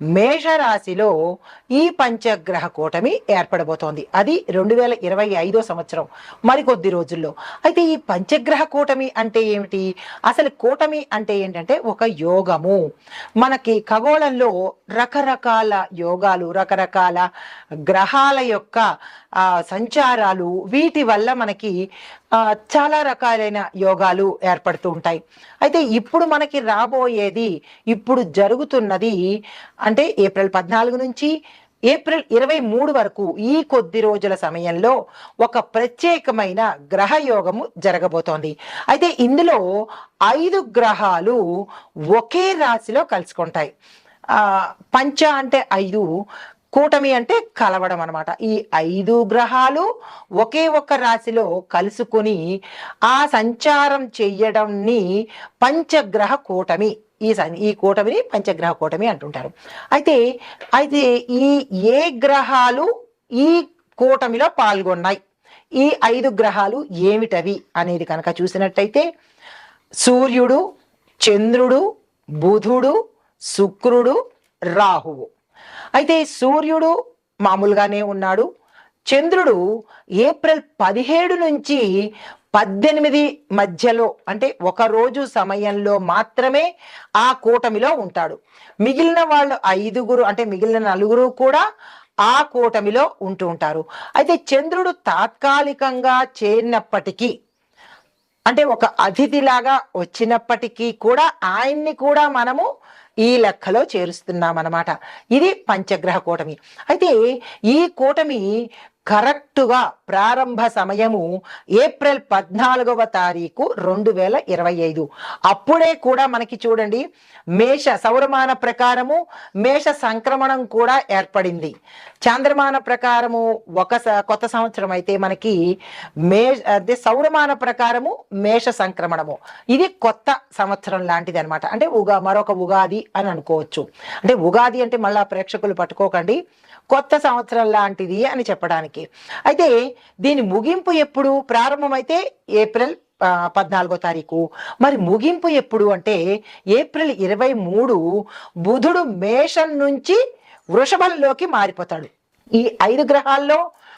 మేషరాశిలో ఈ పంచగ్రహ కూటమి ఏర్పడబోతోంది. అది రెండు వేల ఇరవై ఐదో సంవత్సరం. మరికొద్ది రోజుల్లో. అయితే ఈ పంచగ్రహ కూటమి అంటే ఏమిటి? అసలు కూటమి అంటే ఏంటంటే ఒక యోగము. మనకి ఖగోళంలో రకరకాల యోగాలు రకరకాల గ్రహాల యొక్క సంచారాలు వీటి వల్ల మనకి చాలా రకాలైన యోగాలు ఏర్పడుతూ ఉంటాయి. అయితే ఇప్పుడు మనకి రాబోయేది ఇప్పుడు జరుగుతున్నది అంటే ఏప్రిల్ పద్నాలుగు నుంచి ఏప్రిల్ ఇరవై మూడు వరకు ఈ కొద్ది రోజుల సమయంలో ఒక ప్రత్యేకమైన గ్రహ యోగము జరగబోతోంది. అయితే ఇందులో ఐదు గ్రహాలు ఒకే రాశిలో కలుసుకుంటాయి. పంచ అంటే ఐదు కూటమి అంటే కలవడం అనమాట ఈ ఐదు గ్రహాలు ఒకే ఒక్క రాశిలో కలుసుకుని ఆ సంచారం చెయ్యడంని పంచగ్రహ కూటమి ఈ సం- ఈ కూటమిని పంచగ్రహ కూటమి అంటుంటారు. అయితే అయితే ఈ ఏ గ్రహాలు ఈ కూటమిలో పాల్గొన్నాయి? ఈ ఐదు గ్రహాలు ఏమిటవి అనేది కనుక చూసినట్టయితే సూర్యుడు చంద్రుడు బుధుడు శుక్రుడు రాహువు. అయితే సూర్యుడు మామూలుగానే ఉన్నాడు. చంద్రుడు ఏప్రిల్ పదిహేడు నుంచి పద్దెనిమిది మధ్యలో అంటే ఒక రోజు సమయంలో మాత్రమే ఆ కూటమిలో ఉంటాడు. మిగిలిన వాళ్ళు ఐదుగురు అంటే మిగిలిన నలుగురు కూడా ఆ కూటమిలో ఉంటూ ఉంటారు. అయితే చంద్రుడు తాత్కాలికంగా చేరినప్పటికీ అంటే ఒక అతిథిలాగా వచ్చినప్పటికీ కూడా ఆయన్ని కూడా మనము ఈ లెక్కలో చేరుస్తున్నాం అన్నమాట ఇది పంచగ్రహ కూటమి. అయితే ఈ కూటమి కరెక్టుగా ప్రారంభ సమయము ఏప్రిల్ పద్నాలుగవ తారీఖు రెండు వేల ఇరవై ఐదు. అప్పుడే కూడా మనకి చూడండి మేష సౌరమాన ప్రకారము మేష సంక్రమణం కూడా ఏర్పడింది. చాంద్రమాన ప్రకారము ఒక స- కొత్త సంవత్సరం అయితే మనకి మే అంటే సౌరమాన ప్రకారము మేష సంక్రమణము. ఇది కొత్త సంవత్సరం లాంటిది అనమాట అంటే ఉగా మరొక ఉగాది అని అనుకోవచ్చు. అంటే ఉగాది అంటే మళ్ళా ప్రేక్షకులు పట్టుకోకండి. కొత్త సంవత్సరం లాంటిది అని చెప్పడానికి. అయితే దీని ముగింపు ఎప్పుడు? ప్రారంభమైతే ఏప్రిల్ పద్నాలుగో తారీఖు. మరి ముగింపు ఎప్పుడు అంటే ఏప్రిల్ ఇరవై మూడు బుధుడు మేషం నుంచి వృషభంలోకి మారిపోతాడు. ఈ ఐదు గ్రహాల్లో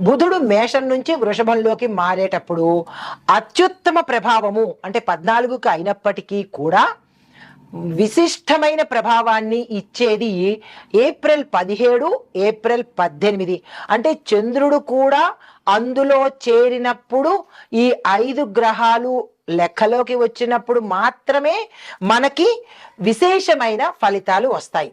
బుధుడు మేషం నుంచి వృషభంలోకి మారేటప్పుడు అత్యుత్తమ ప్రభావము అంటే పద్నాలుగుకి అయినప్పటికీ కూడా విశిష్టమైన ప్రభావాన్ని ఇచ్చేది ఏప్రిల్ పదిహేడు ఏప్రిల్ పద్దెనిమిది. అంటే చంద్రుడు కూడా అందులో చేరినప్పుడు ఈ ఐదు గ్రహాలు లెక్కలోకి వచ్చినప్పుడు మాత్రమే మనకి విశేషమైన ఫలితాలు వస్తాయి.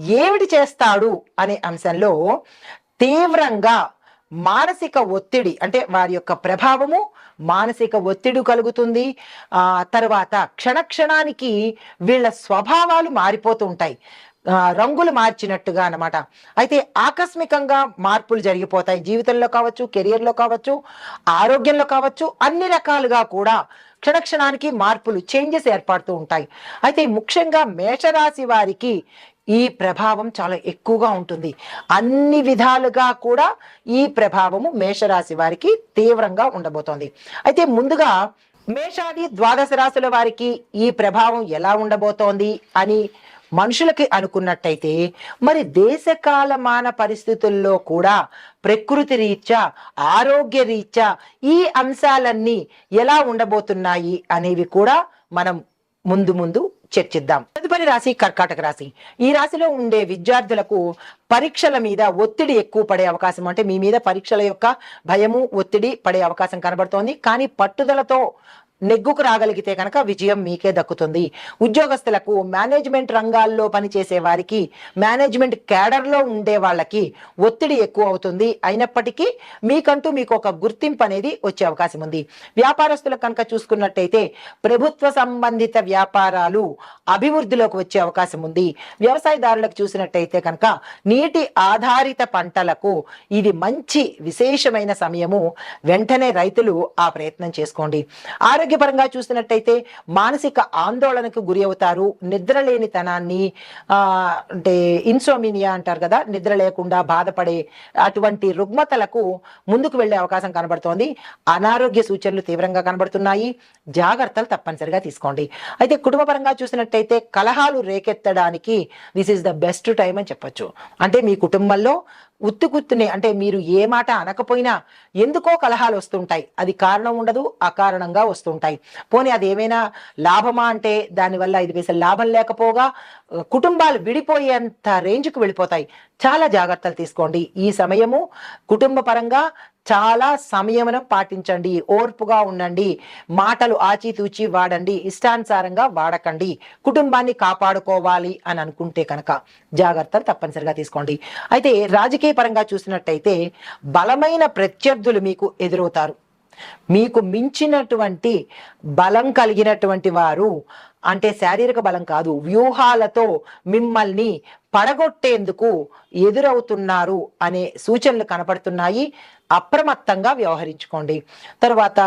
ఏమిటి చేస్తాడు అనే అంశంలో తీవ్రంగా మానసిక ఒత్తిడి అంటే వారి యొక్క ప్రభావము మానసిక ఒత్తిడి కలుగుతుంది. ఆ తర్వాత క్షణక్షణానికి వీళ్ళ స్వభావాలు మారిపోతూ ఉంటాయి. రంగులు మార్చినట్టుగా అనమాట అయితే ఆకస్మికంగా మార్పులు జరిగిపోతాయి. జీవితంలో కావచ్చు కెరియర్లో కావచ్చు ఆరోగ్యంలో కావచ్చు అన్ని రకాలుగా కూడా క్షణక్షణానికి మార్పులు చేంజెస్ ఏర్పడుతూ ఉంటాయి. అయితే ముఖ్యంగా మేషరాశి వారికి ఈ ప్రభావం చాలా ఎక్కువగా ఉంటుంది. అన్ని విధాలుగా కూడా ఈ ప్రభావము మేషరాశి వారికి తీవ్రంగా ఉండబోతోంది. అయితే ముందుగా మేషాది ద్వాదశ రాశుల వారికి ఈ ప్రభావం ఎలా ఉండబోతోంది అని మనుషులకి అనుకున్నట్టయితే మరి దేశకాలమాన పరిస్థితుల్లో కూడా ప్రకృతి రీత్యా ఆరోగ్య రీత్యా ఈ అంశాలన్నీ ఎలా ఉండబోతున్నాయి అనేవి కూడా మనం ముందు ముందు చర్చిద్దాం. తదుపరి రాశి కర్కాటక రాశి. ఈ రాశిలో ఉండే విద్యార్థులకు పరీక్షల మీద ఒత్తిడి ఎక్కువ పడే అవకాశం అంటే మీ మీద పరీక్షల యొక్క భయము ఒత్తిడి పడే అవకాశం కనబడుతోంది. కానీ పట్టుదలతో నెగ్గుకు రాగలిగితే కనుక విజయం మీకే దక్కుతుంది. ఉద్యోగస్తులకు మేనేజ్మెంట్ రంగాల్లో పనిచేసే వారికి మేనేజ్మెంట్ క్యాడర్లో ఉండే వాళ్ళకి ఒత్తిడి ఎక్కువ అవుతుంది. అయినప్పటికీ మీకంటూ మీకు ఒక గుర్తింపు అనేది వచ్చే అవకాశం ఉంది. వ్యాపారస్తులకు కనుక చూసుకున్నట్టయితే ప్రభుత్వ సంబంధిత వ్యాపారాలు అభివృద్ధిలోకి వచ్చే అవకాశం ఉంది. వ్యవసాయదారులకు చూసినట్టయితే కనుక నీటి ఆధారిత పంటలకు ఇది మంచి విశేషమైన సమయము. వెంటనే రైతులు ఆ ప్రయత్నం చేసుకోండి. ఆరోగ్యపరంగా చూసినట్టయితే మానసిక ఆందోళనకు గురి అవుతారు. నిద్రలేనితనాన్ని లేనితనాన్ని అంటే ఇన్సోమినియా అంటారు కదా నిద్ర లేకుండా బాధపడే అటువంటి రుగ్మతలకు ముందుకు వెళ్ళే అవకాశం కనబడుతోంది. అనారోగ్య సూచనలు తీవ్రంగా కనబడుతున్నాయి. జాగ్రత్తలు తప్పనిసరిగా తీసుకోండి. అయితే కుటుంబపరంగా చూసినట్టయితే కలహాలు రేకెత్తడానికి this is the best time అని చెప్పొచ్చు. అంటే మీ కుటుంబంలో ఉత్తుకుత్తునే అంటే మీరు ఏ మాట అనకపోయినా ఎందుకో కలహాలు వస్తుంటాయి. అది కారణం ఉండదు అకారణంగా వస్తుంటాయి. పోనీ అది ఏమైనా లాభమా అంటే దానివల్ల ఐదు పైసలు లాభం లేకపోగా కుటుంబాలు విడిపోయేంత రేంజ్కి వెళ్ళిపోతాయి. చాలా జాగ్రత్తలు తీసుకోండి. ఈ సమయము కుటుంబ పరంగా చాలా సంయమనం పాటించండి ఓర్పుగా ఉండండి మాటలు ఆచితూచి వాడండి ఇష్టానుసారంగా వాడకండి కుటుంబాన్ని కాపాడుకోవాలి అని అనుకుంటే కనుక జాగ్రత్తలు తప్పనిసరిగా తీసుకోండి. అయితే రాజకీయ పరంగా చూసినట్టయితే బలమైన ప్రత్యర్థులు మీకు ఎదురవుతారు. మీకు మించినటువంటి బలం కలిగినటువంటి వారు అంటే శారీరక బలం కాదు వ్యూహాలతో మిమ్మల్ని పడగొట్టేందుకు ఎదురవుతున్నారు అనే సూచనలు కనపడుతున్నాయి. అప్రమత్తంగా వ్యవహరించుకోండి. తర్వాత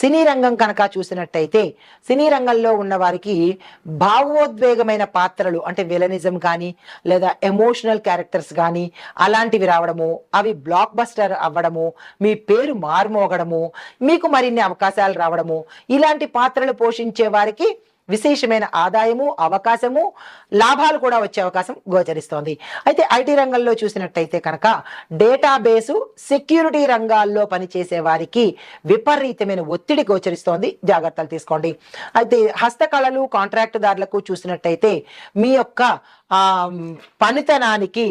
సినీ రంగం కనుక చూసినట్టయితే సినీ రంగంలో ఉన్న వారికి భావోద్వేగమైన పాత్రలు అంటే విలనిజం కానీ లేదా ఎమోషనల్ క్యారెక్టర్స్ కానీ అలాంటివి రావడము అవి బ్లాక్ బస్టర్ అవ్వడము మీ పేరు మారుమోగడము మీకు మరిన్ని అవకాశాలు రావడము ఇలాంటి పాత్రలు పోషించే వారికి విశేషమైన ఆదాయము అవకాశము లాభాలు కూడా వచ్చే అవకాశం గోచరిస్తోంది. అయితే ఐటీ రంగంలో చూసినట్టయితే కనుక డేటాబేసు సెక్యూరిటీ రంగాల్లో పనిచేసే వారికి విపరీతమైన ఒత్తిడి గోచరిస్తోంది. జాగ్రత్తలు తీసుకోండి. అయితే హస్తకళలు కాంట్రాక్టుదారులకు చూసినట్టయితే మీ యొక్క పనితనానికి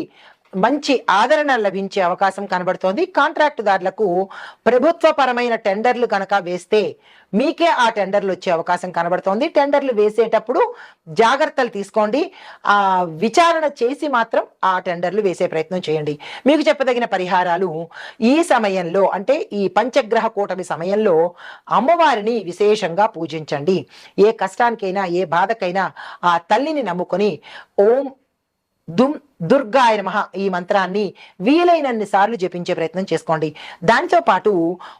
మంచి ఆదరణ లభించే అవకాశం కనబడుతోంది. కాంట్రాక్టుదారులకు ప్రభుత్వ పరమైన టెండర్లు కనుక వేస్తే మీకే ఆ టెండర్లు వచ్చే అవకాశం కనబడుతోంది. టెండర్లు వేసేటప్పుడు జాగ్రత్తలు తీసుకోండి. ఆ విచారణ చేసి మాత్రం ఆ టెండర్లు వేసే ప్రయత్నం చేయండి. మీకు చెప్పదగిన పరిహారాలు ఈ సమయంలో అంటే ఈ పంచగ్రహ కూటమి సమయంలో అమ్మవారిని విశేషంగా పూజించండి. ఏ కష్టానికైనా ఏ బాధకైనా ఆ తల్లిని నమ్ముకొని ఓం దుమ్ దుర్గాయ నమ ఈ మంత్రాన్ని వీలైనన్ని సార్లు జపించే ప్రయత్నం చేసుకోండి. దానితో పాటు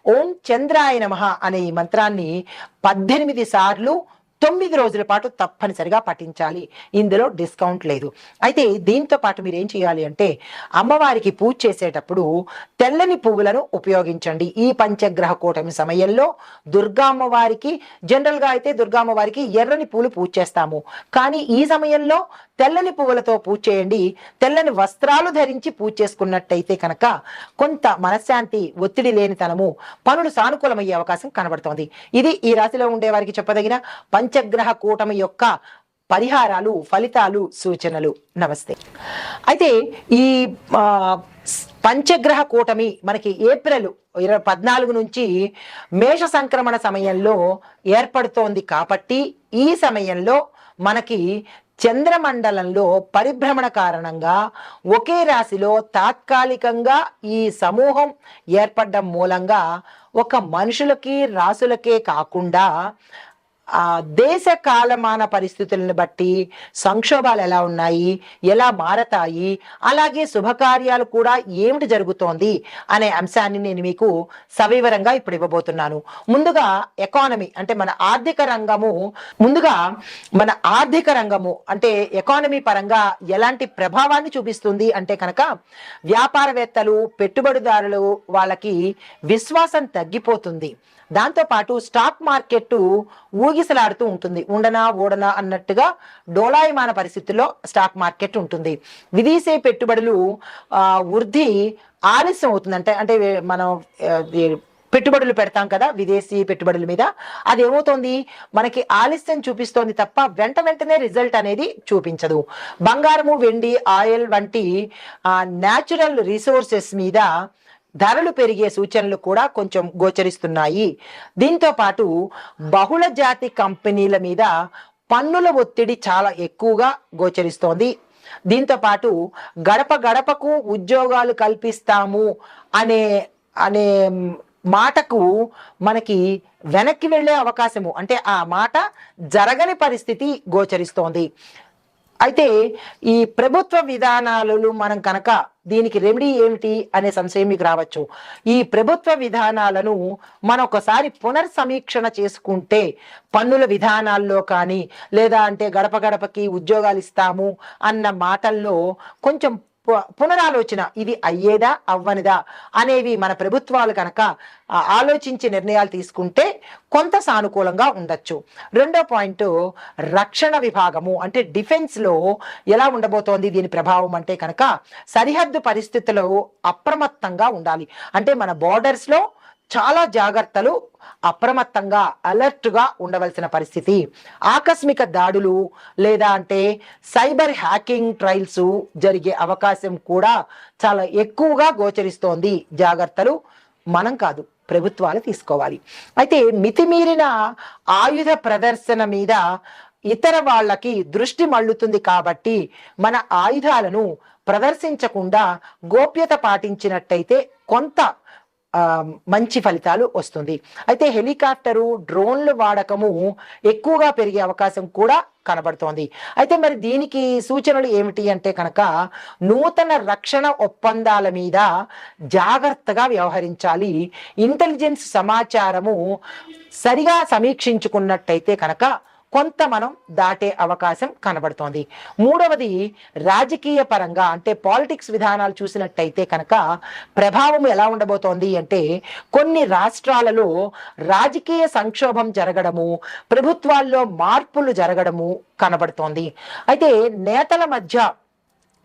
ఓం చంద్రాయ నమ అనే ఈ మంత్రాన్ని పద్దెనిమిది సార్లు తొమ్మిది రోజుల పాటు తప్పనిసరిగా పఠించాలి. ఇందులో డిస్కౌంట్ లేదు. అయితే దీంతో పాటు మీరు ఏం చేయాలి అంటే అమ్మవారికి పూజ చేసేటప్పుడు తెల్లని పువ్వులను ఉపయోగించండి. ఈ పంచగ్రహ కూటమి సమయంలో దుర్గా అమ్మవారికి జనరల్గా అయితే దుర్గా అమ్మవారికి ఎర్రని పూలు పూజ చేస్తాము. కానీ ఈ సమయంలో తెల్లని పువ్వులతో పూజ చేయండి. తెల్లని వస్త్రాలు ధరించి పూజ చేసుకున్నట్టయితే కనుక కొంత మనశ్శాంతి ఒత్తిడి లేనితనము పనులు సానుకూలమయ్యే అవకాశం కనబడుతోంది. ఇది ఈ రాశిలో ఉండే వారికి చెప్పదగిన పంచగ్రహ కూటమి యొక్క పరిహారాలు ఫలితాలు సూచనలు. నమస్తే. అయితే ఈ పంచగ్రహ కూటమి మనకి ఏప్రిల్ ఇరవై పద్నాలుగు నుంచి మేష సంక్రమణ సమయంలో ఏర్పడుతోంది కాబట్టి ఈ సమయంలో మనకి చంద్రమండలంలో పరిభ్రమణ కారణంగా ఒకే రాశిలో తాత్కాలికంగా ఈ సమూహం ఏర్పడడం మూలంగా ఒక మనుషులకి రాసులకే కాకుండా ఆ దేశ కాలమాన పరిస్థితులను బట్టి సంక్షోభాలు ఎలా ఉన్నాయి ఎలా మారతాయి అలాగే శుభకార్యాలు కూడా ఏమిటి జరుగుతోంది అనే అంశాన్ని నేను మీకు సవివరంగా ఇప్పుడు ఇవ్వబోతున్నాను. ముందుగా ఎకానమీ అంటే మన ఆర్థిక రంగము ముందుగా మన ఆర్థిక రంగము అంటే ఎకానమీ పరంగా ఎలాంటి ప్రభావాన్ని చూపిస్తుంది అంటే కనుక వ్యాపారవేత్తలు పెట్టుబడిదారులు వాళ్ళకి విశ్వాసం తగ్గిపోతుంది. దాంతోపాటు స్టాక్ మార్కెట్ ఊగిసలాడుతూ ఉంటుంది. ఉండనా ఓడనా అన్నట్టుగా డోలాయమాన పరిస్థితుల్లో స్టాక్ మార్కెట్ ఉంటుంది. విదేశీ పెట్టుబడులు వృద్ధి ఆలస్యం అవుతుంది అంటే అంటే మనం పెట్టుబడులు పెడతాం కదా విదేశీ పెట్టుబడుల మీద అది ఏమవుతోంది మనకి ఆలస్యం చూపిస్తోంది తప్ప వెంట వెంటనే రిజల్ట్ అనేది చూపించదు. బంగారము వెండి ఆయిల్ వంటి న్యాచురల్ రిసోర్సెస్ మీద ధరలు పెరిగే సూచనలు కూడా కొంచెం గోచరిస్తున్నాయి. దీంతో పాటు బహుళ జాతి కంపెనీల మీద పన్నుల ఒత్తిడి చాలా ఎక్కువగా గోచరిస్తోంది. దీంతో పాటు గడప గడపకు ఉద్యోగాలు కల్పిస్తాము అనే అనే మాటకు మనకి వెనక్కి వెళ్ళే అవకాశము అంటే ఆ మాట జరగని పరిస్థితి గోచరిస్తోంది. అయితే ఈ ప్రభుత్వ విధానాలు మనం కనుక దీనికి రెమెడీ ఏమిటి అనే సంశయం మీకు రావచ్చు. ఈ ప్రభుత్వ విధానాలను మనం ఒకసారి పునర్సమీక్షణ చేసుకుంటే పన్నుల విధానాల్లో కానీ లేదా అంటే గడప గడపకి ఉద్యోగాలు ఇస్తాము అన్న మాటల్లో కొంచెం పునరాలోచన. ఇది అయ్యేదా అవ్వనిదా అనేవి మన ప్రభుత్వాలు కనుక ఆలోచించి నిర్ణయాలు తీసుకుంటే కొంత సానుకూలంగా ఉండొచ్చు. రెండో పాయింట్ రక్షణ విభాగము అంటే డిఫెన్స్లో ఎలా ఉండబోతోంది దీని ప్రభావం అంటే కనుక సరిహద్దు పరిస్థితులు అప్రమత్తంగా ఉండాలి. అంటే మన బార్డర్స్లో లో చాలా జాగ్రత్తలు అప్రమత్తంగా అలర్ట్గా ఉండవలసిన పరిస్థితి. ఆకస్మిక దాడులు లేదా అంటే సైబర్ హ్యాకింగ్ ట్రయల్స్ జరిగే అవకాశం కూడా చాలా ఎక్కువగా గోచరిస్తోంది. జాగ్రత్తలు మనం కాదు ప్రభుత్వాలు తీసుకోవాలి. అయితే మితిమీరిన ఆయుధ ప్రదర్శన మీద ఇతర వాళ్ళకి దృష్టి మళ్ళుతుంది కాబట్టి మన ఆయుధాలను ప్రదర్శించకుండా గోప్యత పాటించినట్టయితే కొంత మంచి ఫలితాలు వస్తుంది. అయితే హెలికాప్టరు డ్రోన్ల వాడకము ఎక్కువగా పెరిగే అవకాశం కూడా కనబడుతోంది. అయితే మరి దీనికి సూచనలు ఏమిటి అంటే కనుక నూతన రక్షణ ఒప్పందాల మీద జాగ్రత్తగా వ్యవహరించాలి. ఇంటెలిజెన్స్ సమాచారము సరిగా సమీక్షించుకున్నట్టయితే కనుక కొంత మనం దాటే అవకాశం కనబడుతోంది. మూడవది రాజకీయ పరంగా అంటే పాలిటిక్స్ విధానాలు చూసినట్టయితే కనుక ప్రభావం ఎలా ఉండబోతోంది అంటే కొన్ని రాష్ట్రాలలో రాజకీయ సంక్షోభం జరగడము ప్రభుత్వాల్లో మార్పులు జరగడము కనబడుతోంది. అయితే నేతల మధ్య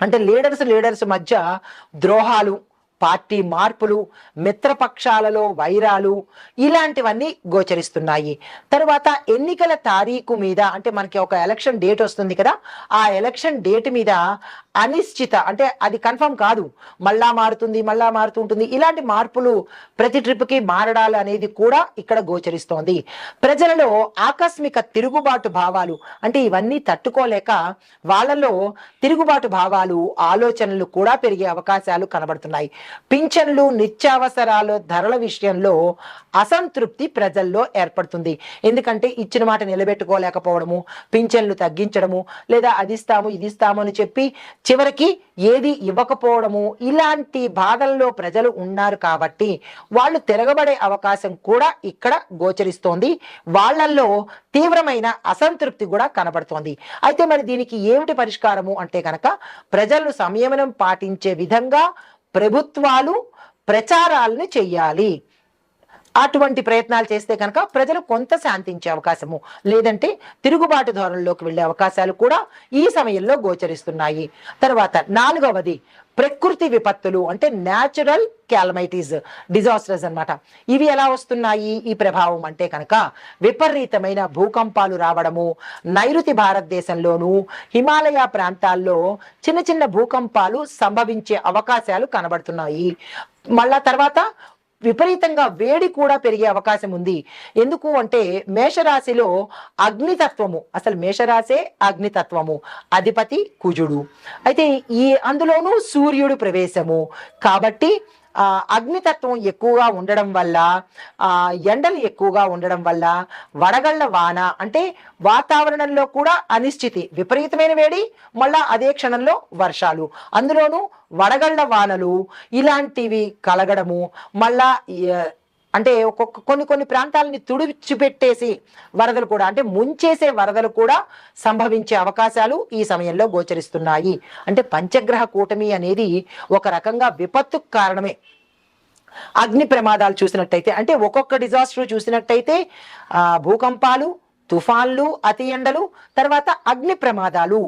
అంటే లీడర్స్ లీడర్స్ మధ్య ద్రోహాలు పార్టీ మార్పులు మిత్రపక్షాలలో వైరాలు ఇలాంటివన్నీ గోచరిస్తున్నాయి. తర్వాత ఎన్నికల తారీఖు మీద అంటే మనకి ఒక ఎలక్షన్ డేట్ వస్తుంది కదా ఆ ఎలక్షన్ డేట్ మీద అనిశ్చిత అంటే అది కన్ఫర్మ్ కాదు. మళ్ళా మారుతుంది మళ్ళా మారుతుంటుంది ఇలాంటి మార్పులు ప్రతి ట్రిప్కి మారడాలు అనేది కూడా ఇక్కడ గోచరిస్తోంది. ప్రజలలో ఆకస్మిక తిరుగుబాటు భావాలు అంటే ఇవన్నీ తట్టుకోలేక వాళ్ళలో తిరుగుబాటు భావాలు ఆలోచనలు కూడా పెరిగే అవకాశాలు కనబడుతున్నాయి. పింఛన్లు నిత్యావసరాలు ధరల విషయంలో అసంతృప్తి ప్రజల్లో ఏర్పడుతుంది. ఎందుకంటే ఇచ్చిన మాట నిలబెట్టుకోలేకపోవడము పింఛన్లు తగ్గించడము లేదా అది ఇస్తాము ఇది ఇస్తాము అని చెప్పి చివరికి ఏది ఇవ్వకపోవడము ఇలాంటి బాధల్లో ప్రజలు ఉన్నారు కాబట్టి వాళ్ళు తిరగబడే అవకాశం కూడా ఇక్కడ గోచరిస్తోంది. వాళ్ళల్లో తీవ్రమైన అసంతృప్తి కూడా కనబడుతోంది. అయితే మరి దీనికి ఏమిటి పరిష్కారము అంటే కనుక ప్రజలను సంయమనం పాటించే విధంగా ప్రభుత్వాలు ప్రచారాలను చెయ్యాలి. అటువంటి ప్రయత్నాలు చేస్తే కనుక ప్రజలు కొంత శాంతించే అవకాశము లేదంటే తిరుగుబాటు ధోరణిలోకి వెళ్ళే అవకాశాలు కూడా ఈ సమయంలో గోచరిస్తున్నాయి. తర్వాత నాలుగవది ప్రకృతి విపత్తులు అంటే న్యాచురల్ క్యాలమైటీస్ డిజాస్టర్స్ అన్నమాట. ఇవి ఎలా వస్తున్నాయి? ఈ ప్రభావం అంటే కనుక విపరీతమైన భూకంపాలు రావడము నైరుతి భారతదేశంలోను హిమాలయ ప్రాంతాల్లో చిన్న చిన్న భూకంపాలు సంభవించే అవకాశాలు కనబడుతున్నాయి. మళ్ళా తర్వాత విపరీతంగా వేడి కూడా పెరిగే అవకాశం ఉంది. ఎందుకు అంటే మేషరాశిలో అగ్నితత్వము. అసలు మేషరాశే అగ్నితత్వము. అధిపతి కుజుడు. అయితే ఈ అందులోనూ సూర్యుడు ప్రవేశము. కాబట్టి అగ్నితత్వం ఎక్కువగా ఉండడం వల్ల ఎండలు ఎక్కువగా ఉండడం వల్ల వడగళ్ళ వాన అంటే వాతావరణంలో కూడా అనిశ్చితి విపరీతమైన వేడి మళ్ళా అదే క్షణంలో వర్షాలు. అందులోనూ వడగళ్ళ వానలు ఇలాంటివి కలగడము మళ్ళా అంటే ఒక్కొక్క కొన్ని కొన్ని ప్రాంతాలని తుడిచిపెట్టేసి వరదలు కూడా అంటే ముంచేసే వరదలు కూడా సంభవించే అవకాశాలు ఈ సమయంలో గోచరిస్తున్నాయి. అంటే పంచగ్రహ కూటమి అనేది ఒక రకంగా విపత్తుకు కారణమే. అగ్ని ప్రమాదాలు చూసినట్టయితే అంటే ఒక్కొక్క డిజాస్టర్ చూసినట్టయితే భూకంపాలు తుఫాన్లు అతి ఎండలు తర్వాత అగ్ని ప్రమాదాలు.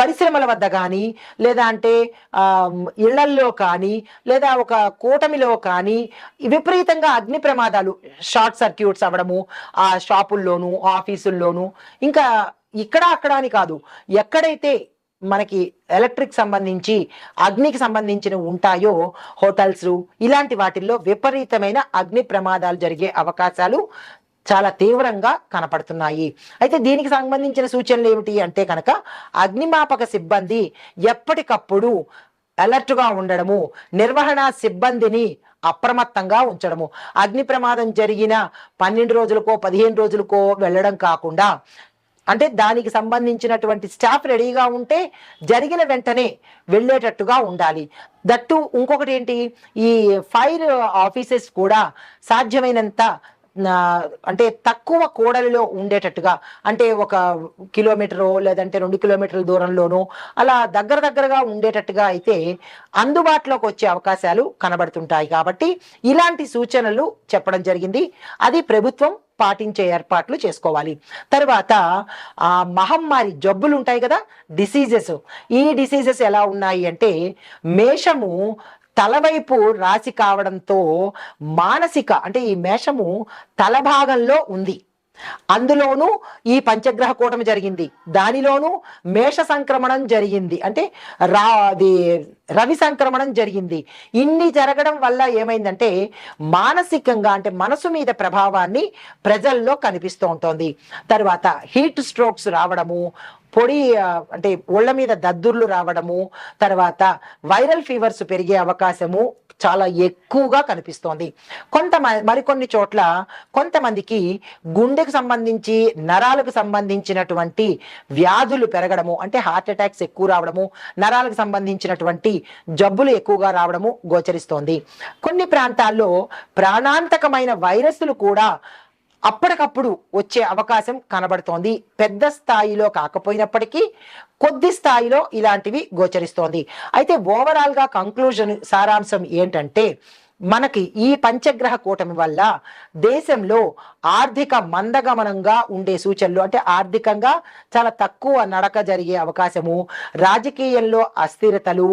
పరిశ్రమల వద్ద కానీ లేదా అంటే ఇళ్ళల్లో కానీ లేదా ఒక కూటమిలో కానీ విపరీతంగా అగ్ని ప్రమాదాలు షార్ట్ సర్క్యూట్స్ అవ్వడము ఆ షాపుల్లోనూ ఆఫీసుల్లోనూ. ఇంకా ఇక్కడ అక్కడ అని కాదు ఎక్కడైతే మనకి ఎలక్ట్రిక్ సంబంధించి అగ్నికి సంబంధించిన ఉంటాయో హోటల్స్ ఇలాంటి వాటిల్లో విపరీతమైన అగ్ని ప్రమాదాలు జరిగే అవకాశాలు చాలా తీవ్రంగా కనపడుతున్నాయి. అయితే దీనికి సంబంధించిన సూచనలు ఏమిటి అంటే కనుక అగ్నిమాపక సిబ్బంది ఎప్పటికప్పుడు అలర్ట్గా ఉండడము నిర్వహణ సిబ్బందిని అప్రమత్తంగా ఉంచడము. అగ్ని ప్రమాదం జరిగిన పన్నెండు రోజులకో పదిహేను రోజులకో వెళ్ళడం కాకుండా అంటే దానికి సంబంధించినటువంటి స్టాఫ్ రెడీగా ఉంటే జరిగిన వెంటనే వెళ్ళేటట్టుగా ఉండాలి. దట్టు ఇంకొకటి ఏంటి? ఈ ఫైర్ ఆఫీసెస్ కూడా సాధ్యమైనంత అంటే తక్కువ కూడలిలో ఉండేటట్టుగా అంటే ఒక కిలోమీటరు లేదంటే రెండు కిలోమీటర్ల దూరంలోనూ అలా దగ్గర దగ్గరగా ఉండేటట్టుగా అయితే అందుబాటులోకి వచ్చే అవకాశాలు కనబడుతుంటాయి. కాబట్టి ఇలాంటి సూచనలు చెప్పడం జరిగింది. అది ప్రభుత్వం పాటించే ఏర్పాట్లు చేసుకోవాలి. తర్వాత ఆ మహమ్మారి జబ్బులు ఉంటాయి కదా డిసీజెస్ ఈ డిసీజెస్ ఎలా ఉన్నాయి అంటే మేషము తలవైపు రాశి కావడంతో మానసిక అంటే ఈ మేషము తల భాగంలో ఉంది. అందులోనూ ఈ పంచగ్రహ కూటమి జరిగింది. దానిలోనూ మేష సంక్రమణం జరిగింది. అంటే రా అది రవి సంక్రమణం జరిగింది. ఇన్ని జరగడం వల్ల ఏమైందంటే మానసికంగా అంటే మనసు మీద ప్రభావాన్ని ప్రజల్లో కనిపిస్తూ ఉంటుంది. తర్వాత హీట్ స్ట్రోక్స్ రావడము పొడి అంటే ఒళ్ళ మీద దద్దుర్లు రావడము తర్వాత వైరల్ ఫీవర్స్ పెరిగే అవకాశము చాలా ఎక్కువగా కనిపిస్తోంది. కొంత మరికొన్ని చోట్ల కొంతమందికి గుండెకు సంబంధించి నరాలకు సంబంధించినటువంటి వ్యాధులు పెరగడము అంటే హార్ట్ అటాక్స్ ఎక్కువ రావడము నరాలకు సంబంధించినటువంటి జబ్బులు ఎక్కువగా రావడము గోచరిస్తోంది. కొన్ని ప్రాంతాల్లో ప్రాణాంతకమైన వైరస్లు కూడా అప్పటికప్పుడు వచ్చే అవకాశం కనబడుతోంది. పెద్ద స్థాయిలో కాకపోయినప్పటికీ కొద్ది స్థాయిలో ఇలాంటివి గోచరిస్తోంది. అయితే ఓవరాల్గా కంక్లూజన్ సారాంశం ఏంటంటే మనకి ఈ పంచగ్రహ కూటమి వల్ల దేశంలో ఆర్థిక మందగమనంగా ఉండే సూచనలు అంటే ఆర్థికంగా చాలా తక్కువ నడక జరిగే అవకాశము రాజకీయంలో అస్థిరతలు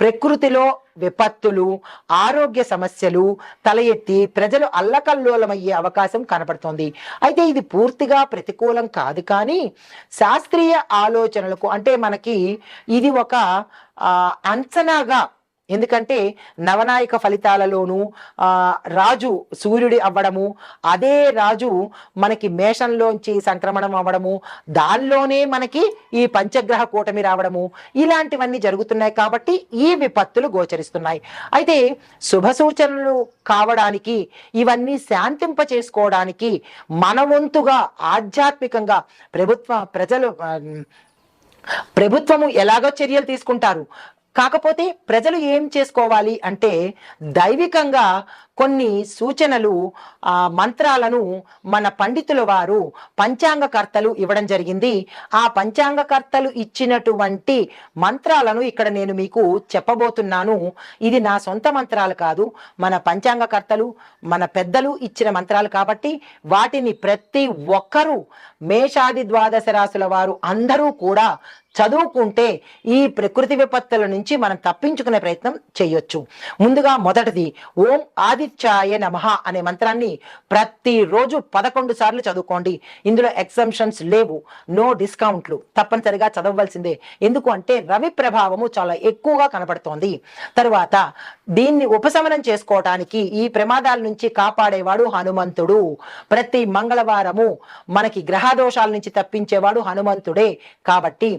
ప్రకృతిలో విపత్తులు ఆరోగ్య సమస్యలు తల ఎత్తి ప్రజలు అల్లకల్లోలమయ్యే అవకాశం కనపడుతోంది. అయితే ఇది పూర్తిగా ప్రతికూలం కాదు కానీ శాస్త్రీయ ఆలోచనలకు అంటే మనకి ఇది ఒక అంచనాగా ఎందుకంటే నవనాయక ఫలితాలలోనూ రాజు సూర్యుడి అవ్వడము అదే రాజు మనకి మేషంలోంచి సంక్రమణం అవ్వడము దానిలోనే మనకి ఈ పంచగ్రహ కూటమి రావడము ఇలాంటివన్నీ జరుగుతున్నాయి కాబట్టి ఈ విపత్తులు గోచరిస్తున్నాయి. అయితే శుభ సూచనలు కావడానికి ఇవన్నీ శాంతింప చేసుకోవడానికి మనవంతుగా ఆధ్యాత్మికంగా ప్రభుత్వ ప్రజలు ప్రభుత్వము ఎలాగో చర్యలు తీసుకుంటారు? కాకపోతే ప్రజలు ఏం చేసుకోవాలి అంటే దైవికంగా కొన్ని సూచనలు ఆ మంత్రాలను మన పండితుల వారు పంచాంగకర్తలు ఇవ్వడం జరిగింది. ఆ పంచాంగకర్తలు ఇచ్చినటువంటి మంత్రాలను ఇక్కడ నేను మీకు చెప్పబోతున్నాను. ఇది నా సొంత మంత్రాలు కాదు. మన పంచాంగకర్తలు మన పెద్దలు ఇచ్చిన మంత్రాలు కాబట్టి వాటిని ప్రతి ఒక్కరూ మేషాది ద్వాదశ రాశుల వారు అందరూ కూడా చదువుకుంటే ఈ ప్రకృతి విపత్తుల నుంచి మనం తప్పించుకునే ప్రయత్నం చేయొచ్చు. ముందుగా మొదటిది ఓం ఆది ఆదిత్యాయ నమః అనే మంత్రాన్ని ప్రతిరోజు పదకొండు సార్లు చదువుకోండి. ఇందులో ఎగ్జంప్షన్స్ లేవు. నో డిస్కౌంట్లు తప్పనిసరిగా చదవవలసిందే. ఎందుకు అంటే రవి ప్రభావము చాలా ఎక్కువగా కనబడుతోంది తరువాత దీన్ని ఉపశమనం చేసుకోవటానికి ఈ ప్రమాదాల నుంచి కాపాడేవాడు హనుమంతుడు. ప్రతి మంగళవారము మనకి గ్రహదోషాల నుంచి తప్పించేవాడు హనుమంతుడే. కాబట్టి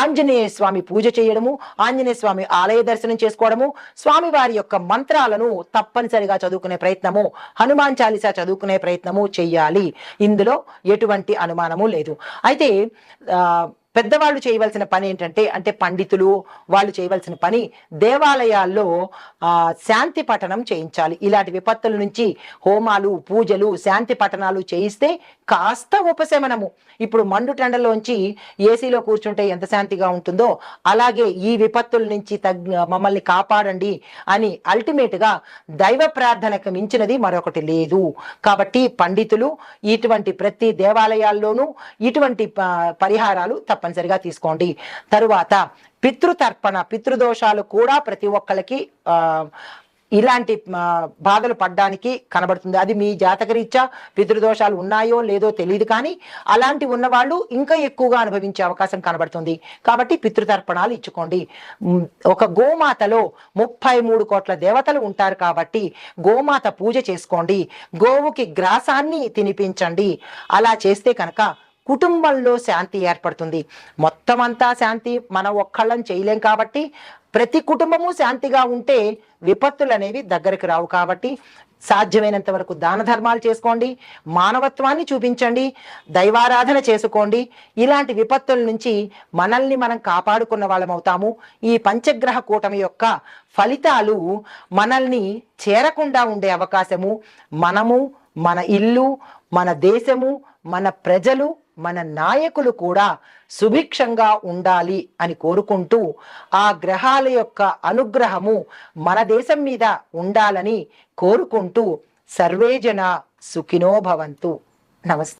ఆంజనేయ స్వామి పూజ చేయడము ఆంజనేయ స్వామి ఆలయ దర్శనం చేసుకోవడము స్వామి వారి యొక్క మంత్రాలను తప్పనిసరిగా చదువుకునే ప్రయత్నము హనుమాన్ చాలీసా చదువుకునే ప్రయత్నము చెయ్యాలి. ఇందులో ఎటువంటి అనుమానము లేదు. అయితే ఆ పెద్దవాళ్ళు చేయవలసిన పని ఏంటంటే అంటే పండితులు వాళ్ళు చేయవలసిన పని దేవాలయాల్లో శాంతి పఠనం చేయించాలి. ఇలాంటి విపత్తుల నుంచి హోమాలు పూజలు శాంతి పఠనాలు చేయిస్తే కాస్త ఉపశమనము. ఇప్పుడు మండు టెండలోంచి ఏసీలో కూర్చుంటే ఎంత శాంతిగా ఉంటుందో అలాగే ఈ విపత్తుల నుంచి తగ్ మమ్మల్ని కాపాడండి అని అల్టిమేట్గా దైవ ప్రార్థనకు మించినది మరొకటి లేదు. కాబట్టి పండితులు ఇటువంటి ప్రతి దేవాలయాల్లోనూ ఇటువంటి పరిహారాలు తప్ప తప్పనిసరిగా తీసుకోండి. తరువాత పితృతర్పణ పితృదోషాలు కూడా ప్రతి ఒక్కళ్ళకి ఇలాంటి బాధలు పడ్డానికి కనబడుతుంది. అది మీ జాతకరీత్యా పితృదోషాలు ఉన్నాయో లేదో తెలియదు కానీ అలాంటి ఉన్నవాళ్ళు ఇంకా ఎక్కువగా అనుభవించే అవకాశం కనబడుతుంది. కాబట్టి పితృతర్పణాలు ఇచ్చుకోండి. ఒక గోమాతలో ముప్పై మూడు కోట్ల దేవతలు ఉంటారు కాబట్టి గోమాత పూజ చేసుకోండి. గోవుకి గ్రాసాన్ని తినిపించండి. అలా చేస్తే కనుక కుటుంబంలో శాంతి ఏర్పడుతుంది. మొత్తం అంతా శాంతి మన ఒక్కళ్ళం చేయలేం కాబట్టి ప్రతి కుటుంబము శాంతిగా ఉంటే విపత్తులు అనేవి దగ్గరికి రావు కాబట్టి సాధ్యమైనంత వరకు దాన ధర్మాలు చేసుకోండి మానవత్వాన్ని చూపించండి దైవారాధన చేసుకోండి. ఇలాంటి విపత్తుల నుంచి మనల్ని మనం కాపాడుకున్న వాళ్ళం అవుతాము. ఈ పంచగ్రహ కూటమి యొక్క ఫలితాలు మనల్ని చేరకుండా ఉండే అవకాశము మనము మన ఇల్లు మన దేశము మన ప్రజలు మన నాయకులు కూడా సుభిక్షంగా ఉండాలి అని కోరుకుంటూ ఆ గ్రహాల యొక్క అనుగ్రహము మన దేశం మీద ఉండాలని కోరుకుంటూ సర్వేజన సుఖినో భవంతు. నమస్తే.